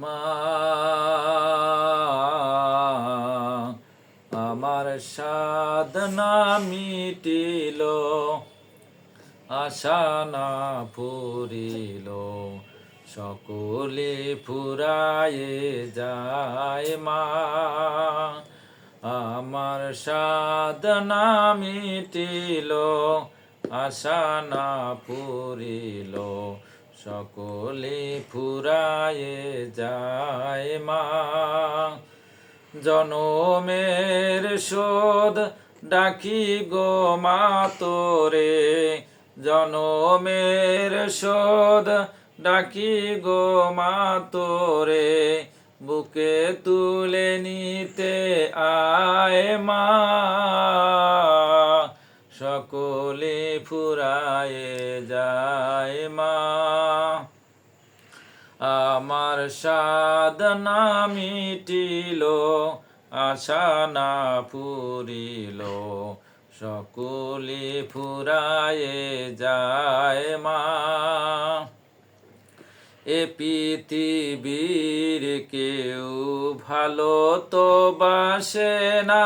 মা, আমার সাধনা মিটিল, আশা না ফুরিল, সকলে ফুরায়ে যায় মা। আমার সাধনা মিটিল, আশা না পুরিল সকলে ফুরায়ে যায় মা। জনমের শোধ ডাকি গো মা তোরে। জনমের শোধ ডাকি গো মা তোরে। বুকে তুলে নিতে আয় মা। সকলে ফুরায়ে যায় মা। আমার সাধনা মিটিল, আশা না পুরিল সকলে ফুরায়ে যায় মা। এ পৃথিবীর কেউ ভালো তো বাসে না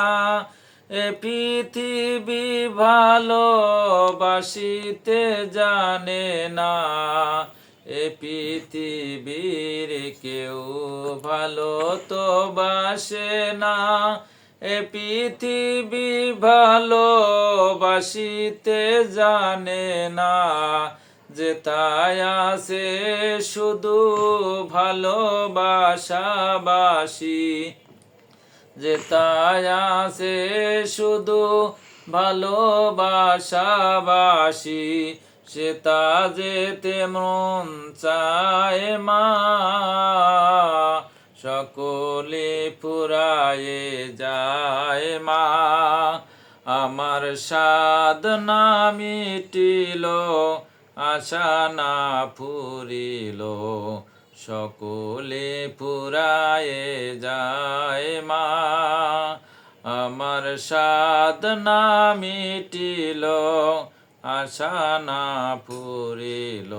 এ পৃথিবী ভালো বাসিতে জানে না। এ পৃথিবীর কেউ ভালো তো বাসে না। এ পৃথিবী ভালো বাসিতে জানে না। যে তাই আছে শুধু ভালোবাসাবাসি। যে তাই আছে শুধু ভালোবাসাবাসি, সে তা যেতে মন চায় মা। সকলে ফুরায়ে যায় মা। আমার সাধনা মিটিল, আশা না ফুরিল। সকলে পুরায়ে যায় মা। আমার সাধনা মিটিল আশা না পুরিল।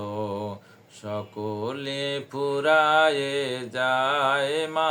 সকলে পুরায়ে যায় মা।